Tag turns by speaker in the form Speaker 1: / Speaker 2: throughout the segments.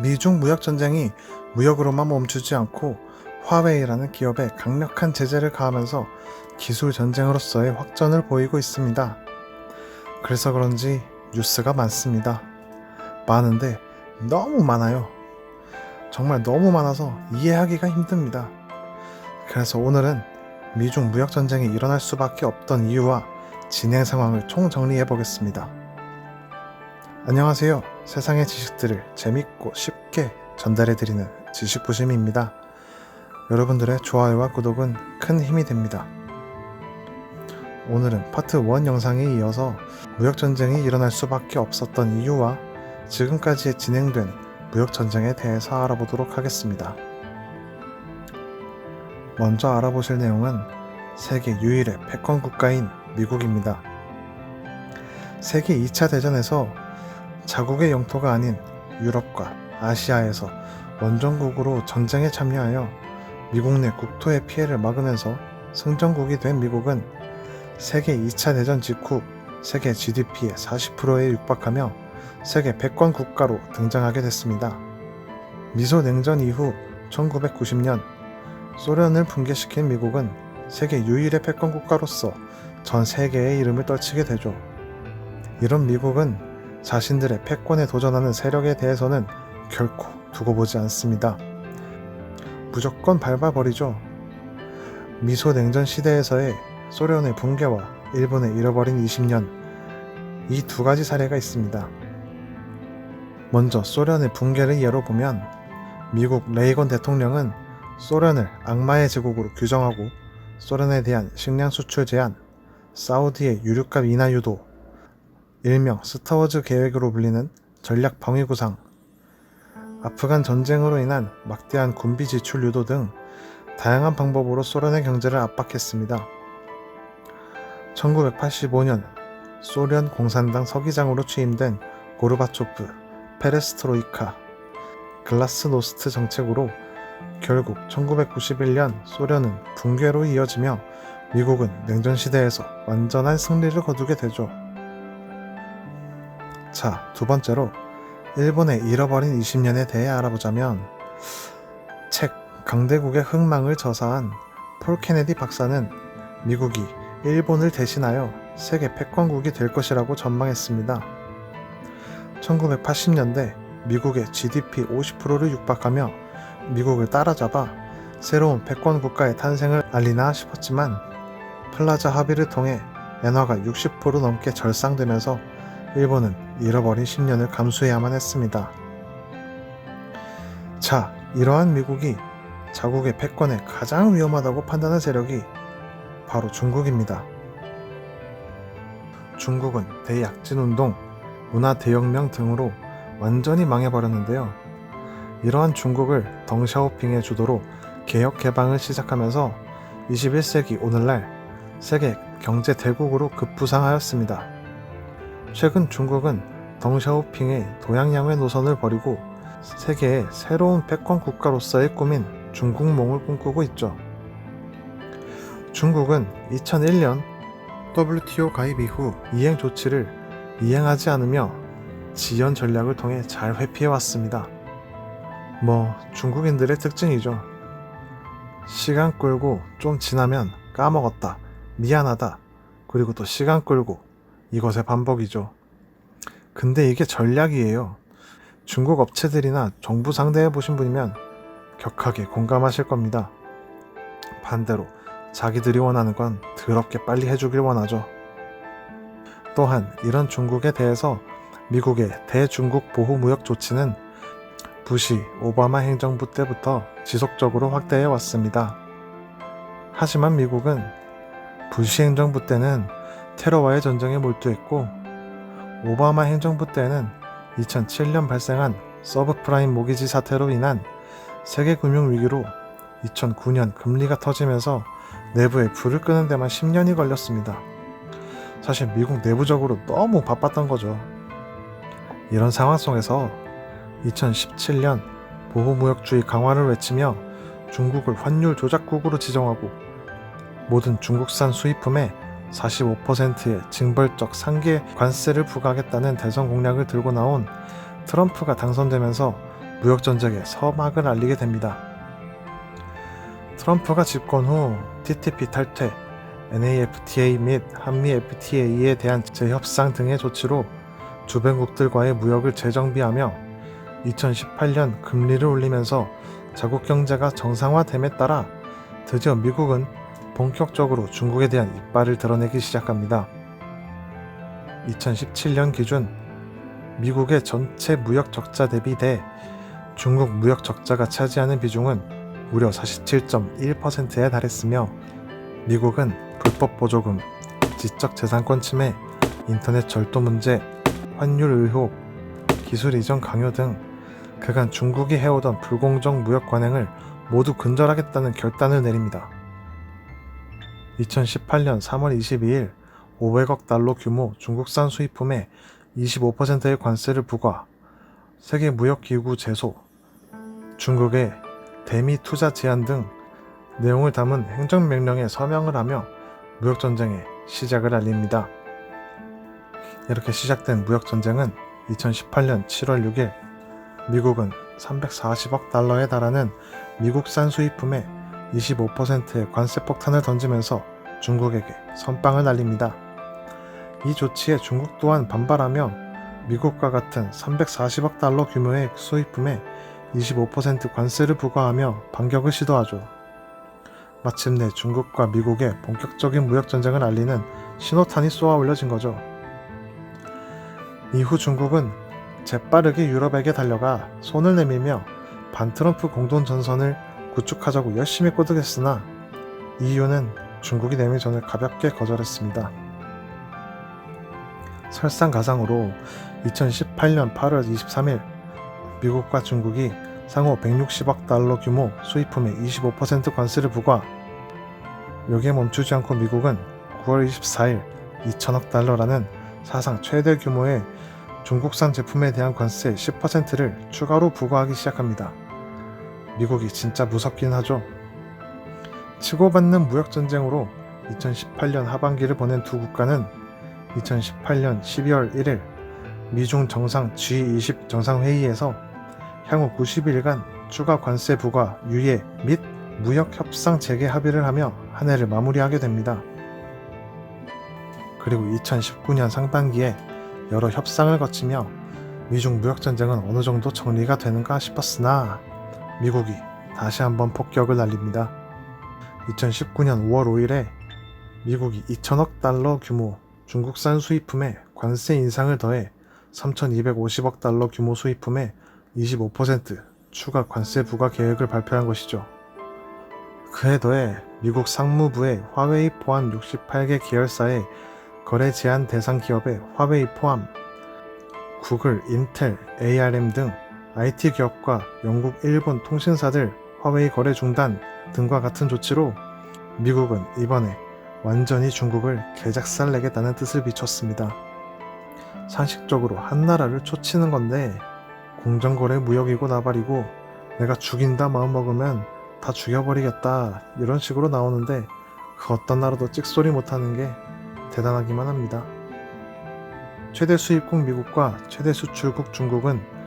Speaker 1: 미중 무역 전쟁이 무역으로만 멈추지 않고 화웨이라는 기업에 강력한 제재를 가하면서 기술 전쟁으로서의 확전을 보이고 있습니다. 그래서 그런지 뉴스가 많습니다. 많은데 너무 많아요. 정말 너무 많아서 이해하기가 힘듭니다. 그래서 오늘은 미중 무역 전쟁이 일어날 수밖에 없던 이유와 진행 상황을 총정리해 보겠습니다. 안녕하세요. 세상의 지식들을 재밌고 쉽게 전달해 드리는 지식부심입니다. 여러분들의 좋아요와 구독은 큰 힘이 됩니다. 오늘은 파트 1 영상에 이어서 무역 전쟁이 일어날 수밖에 없었던 이유와 지금까지 진행된 무역 전쟁에 대해서 알아보도록 하겠습니다. 먼저 알아보실 내용은 세계 유일의 패권 국가인 미국입니다. 세계 2차 대전에서 자국의 영토가 아닌 유럽과 아시아에서 원정국으로 전쟁에 참여하여 미국 내 국토의 피해를 막으면서 승전국이 된 미국은 세계 2차 대전 직후 세계 GDP의 40%에 육박하며 세계 패권 국가로 등장하게 됐습니다. 미소 냉전 이후 1990년 소련을 붕괴시킨 미국은 세계 유일의 패권 국가로서 전 세계의 이름을 떨치게 되죠. 이런 미국은 자신들의 패권에 도전하는 세력에 대해서는 결코 두고 보지 않습니다. 무조건 밟아버리죠. 미소 냉전 시대에서의 소련의 붕괴와 일본의 잃어버린 20년 이 두 가지 사례가 있습니다. 먼저 소련의 붕괴를 예로 보면 미국 레이건 대통령은 소련을 악마의 제국으로 규정하고 소련에 대한 식량 수출 제한, 사우디의 유류값 인하 유도, 일명 스타워즈 계획으로 불리는 전략 방위 구상, 아프간 전쟁으로 인한 막대한 군비 지출 유도 등 다양한 방법으로 소련의 경제를 압박했습니다. 1985년 소련 공산당 서기장으로 취임된 고르바초프, 페레스트로이카, 글라스노스트 정책으로 결국 1991년 소련은 붕괴로 이어지며 미국은 냉전 시대에서 완전한 승리를 거두게 되죠. 자, 두 번째로 일본의 잃어버린 20년에 대해 알아보자면 책 강대국의 흥망을 저사한 폴 케네디 박사는 미국이 일본을 대신하여 세계 패권국이 될 것이라고 전망했습니다. 1980년대 미국의 GDP 50%를 육박하며 미국을 따라잡아 새로운 패권 국가의 탄생을 알리나 싶었지만 플라자 합의를 통해 엔화가 60% 넘게 절상되면서 일본은 잃어버린 10년을 감수해야만 했습니다. 자, 이러한 미국이 자국의 패권에 가장 위험하다고 판단한 세력이 바로 중국입니다. 중국은 대약진운동, 문화대혁명 등으로 완전히 망해버렸는데요. 이러한 중국을 덩샤오핑의 주도로 개혁 개방을 시작하면서 21세기 오늘날 세계 경제 대국으로 급부상하였습니다. 최근 중국은 덩샤오핑의 도양양의 노선을 버리고 세계의 새로운 패권 국가로서의 꿈인 중국몽을 꿈꾸고 있죠. 중국은 2001년 WTO 가입 이후 이행 조치를 이행하지 않으며 지연 전략을 통해 잘 회피해 왔습니다. 뭐 중국인들의 특징이죠. 시간 끌고 좀 지나면 까먹었다, 미안하다, 그리고 또 시간 끌고 이것의 반복이죠. 근데 이게 전략이에요. 중국 업체들이나 정부 상대해 보신 분이면 격하게 공감하실 겁니다. 반대로 자기들이 원하는 건 더럽게 빨리 해주길 원하죠. 또한 이런 중국에 대해서 미국의 대중국 보호 무역 조치는 부시 오바마 행정부 때부터 지속적으로 확대해 왔습니다. 하지만 미국은 부시 행정부 때는 테러와의 전쟁에 몰두했고 오바마 행정부 때는 2007년 발생한 서브프라임 모기지 사태로 인한 세계 금융 위기로 2009년 금리가 터지면서 내부에 불을 끄는 데만 10년이 걸렸습니다. 사실 미국 내부적으로 너무 바빴던 거죠. 이런 상황 속에서 2017년 보호무역주의 강화를 외치며 중국을 환율 조작국으로 지정하고 모든 중국산 수입품에 45%의 징벌적 상계 관세를 부과하겠다는 대선 공약을 들고 나온 트럼프가 당선되면서 무역 전쟁의 서막을 알리게 됩니다. 트럼프가 집권 후 TTP 탈퇴, NAFTA 및 한미 FTA에 대한 재협상 등의 조치로 주변국들과의 무역을 재정비하며 2018년 금리를 올리면서 자국 경제가 정상화됨에 따라 드디어 미국은 본격적으로 중국에 대한 이빨을 드러내기 시작합니다. 2017년 기준 미국의 전체 무역 적자 대비 대 중국 무역 적자가 차지하는 비중은 무려 47.1%에 달했으며 미국은 불법 보조금, 지적 재산권 침해, 인터넷 절도 문제, 환율 의혹, 기술 이전 강요 등 그간 중국이 해오던 불공정 무역 관행을 모두 근절하겠다는 결단을 내립니다. 2018년 3월 22일 500억 달러 규모 중국산 수입품에 25%의 관세를 부과, 세계 무역기구 제소, 중국의 대미 투자 제한 등 내용을 담은 행정명령에 서명을 하며 무역전쟁의 시작을 알립니다. 이렇게 시작된 무역전쟁은 2018년 7월 6일 미국은 340억 달러에 달하는 미국산 수입품에 25%의 관세 폭탄을 던지면서 중국에게 선빵을 날립니다. 이 조치에 중국 또한 반발하며 미국과 같은 340억 달러 규모의 수입품에 25% 관세를 부과하며 반격을 시도하죠. 마침내 중국과 미국의 본격적인 무역 전쟁을 알리는 신호탄이 쏘아 올려진 거죠. 이후 중국은 재빠르게 유럽에게 달려가 손을 내밀며 반트럼프 공동 전선을 구축하자고 열심히 꼬드겼으나 EU는 중국이 내밀전을 가볍게 거절했습니다. 설상가상으로 2018년 8월 23일 미국과 중국이 상호 160억 달러 규모 수입품에 25% 관세를 부과 여기에 멈추지 않고 미국은 9월 24일 2천억 달러라는 사상 최대 규모의 중국산 제품에 대한 관세 10%를 추가로 부과하기 시작합니다. 미국이 진짜 무섭긴 하죠. 치고받는 무역전쟁으로 2018년 하반기를 보낸 두 국가는 2018년 12월 1일 미중 정상 G20 정상회의에서 향후 90일간 추가 관세 부과 유예 및 무역 협상 재개 합의를 하며 한 해를 마무리하게 됩니다. 그리고 2019년 상반기에 여러 협상을 거치며 미중 무역 전쟁은 어느 정도 정리가 되는가 싶었으나 미국이 다시 한번 폭격을 날립니다. 2019년 5월 5일에 미국이 2천억 달러 규모 중국산 수입품에 관세 인상을 더해 3,250억 달러 규모 수입품에 25% 추가 관세 부과 계획을 발표한 것이죠. 그에 더해 미국 상무부의 화웨이 포함 68개 계열사의 거래 제한 대상 기업의 화웨이 포함 구글, 인텔, ARM 등 IT 기업과 영국, 일본 통신사들 화웨이 거래 중단 등과 같은 조치로 미국은 이번에 완전히 중국을 개작살 내겠다는 뜻을 비췄습니다. 상식적으로 한 나라를 초치는 건데 공정거래 무역이고 나발이고 내가 죽인다 마음먹으면 다 죽여버리겠다 이런 식으로 나오는데 그 어떤 나라도 찍소리 못하는 게 대단하기만 합니다. 최대 수입국 미국과 최대 수출국 중국은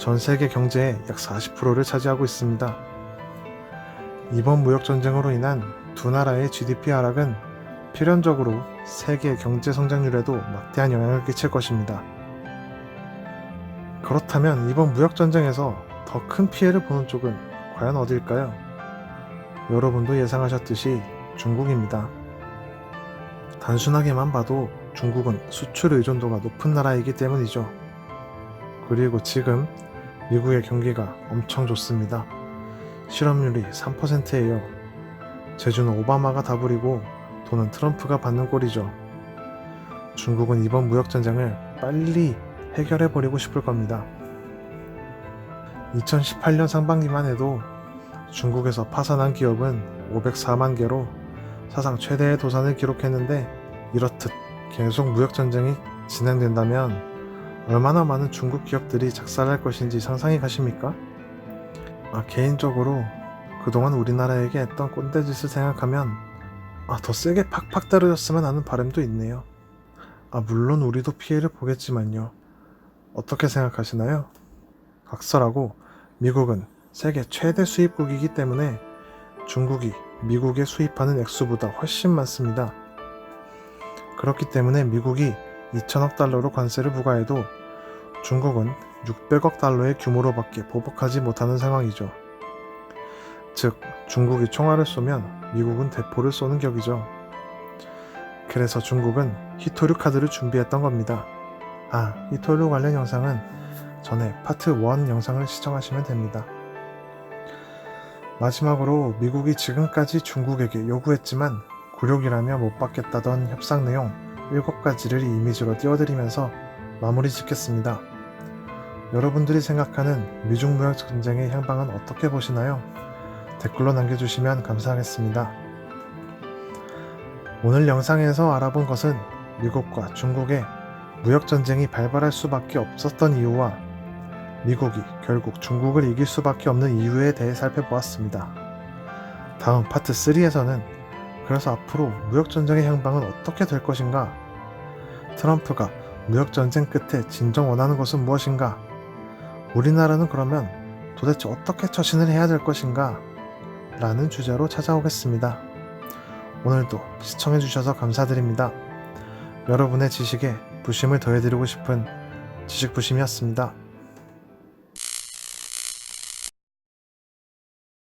Speaker 1: 전 세계 경제의 약 40%를 차지하고 있습니다. 이번 무역 전쟁으로 인한 두 나라의 GDP 하락은 필연적으로 세계 경제 성장률에도 막대한 영향을 끼칠 것입니다. 그렇다면 이번 무역 전쟁에서 더 큰 피해를 보는 쪽은 과연 어딜까요? 여러분도 예상하셨듯이 중국입니다. 단순하게만 봐도 중국은 수출 의존도가 높은 나라이기 때문이죠. 그리고 지금 미국의 경기가 엄청 좋습니다. 실업률이 3%예요. 제주는 오바마가 다 부리고 돈은 트럼프가 받는 꼴이죠. 중국은 이번 무역전쟁을 빨리 해결해버리고 싶을 겁니다. 2018년 상반기만 해도 중국에서 파산한 기업은 504만 개로 사상 최대의 도산을 기록했는데 이렇듯 계속 무역전쟁이 진행된다면 얼마나 많은 중국 기업들이 작살날 것인지 상상이 가십니까? 아, 개인적으로 그동안 우리나라에게 했던 꼰대짓을 생각하면 아, 더 세게 팍팍 때려줬으면 하는 바람도 있네요. 아, 물론 우리도 피해를 보겠지만요. 어떻게 생각하시나요? 각설하고 미국은 세계 최대 수입국이기 때문에 중국이 미국에 수입하는 액수보다 훨씬 많습니다. 그렇기 때문에 미국이 2천억 달러로 관세를 부과해도 중국은 600억 달러의 규모로밖에 보복하지 못하는 상황이죠. 즉, 중국이 총알을 쏘면 미국은 대포를 쏘는 격이죠. 그래서 중국은 히토류 카드를 준비했던 겁니다. 아, 히토류 관련 영상은 전에 파트 1 영상을 시청하시면 됩니다. 마지막으로 미국이 지금까지 중국에게 요구했지만 굴욕이라며 못 받겠다던 협상 내용 7가지를 이미지로 띄워드리면서 마무리 짓겠습니다. 여러분들이 생각하는 미중 무역 전쟁의 향방은 어떻게 보시나요? 댓글로 남겨주시면 감사하겠습니다. 오늘 영상에서 알아본 것은 미국과 중국의 무역 전쟁이 발발할 수밖에 없었던 이유와 미국이 결국 중국을 이길 수밖에 없는 이유에 대해 살펴보았습니다. 다음 파트 3에서는 그래서 앞으로 무역 전쟁의 향방은 어떻게 될 것인가? 트럼프가 무역 전쟁 끝에 진정 원하는 것은 무엇인가? 우리나라는 그러면 도대체 어떻게 처신을 해야 될 것인가? 라는 주제로 찾아오겠습니다. 오늘도 시청해주셔서 감사드립니다. 여러분의 지식에 부심을 더해드리고 싶은 지식부심이었습니다.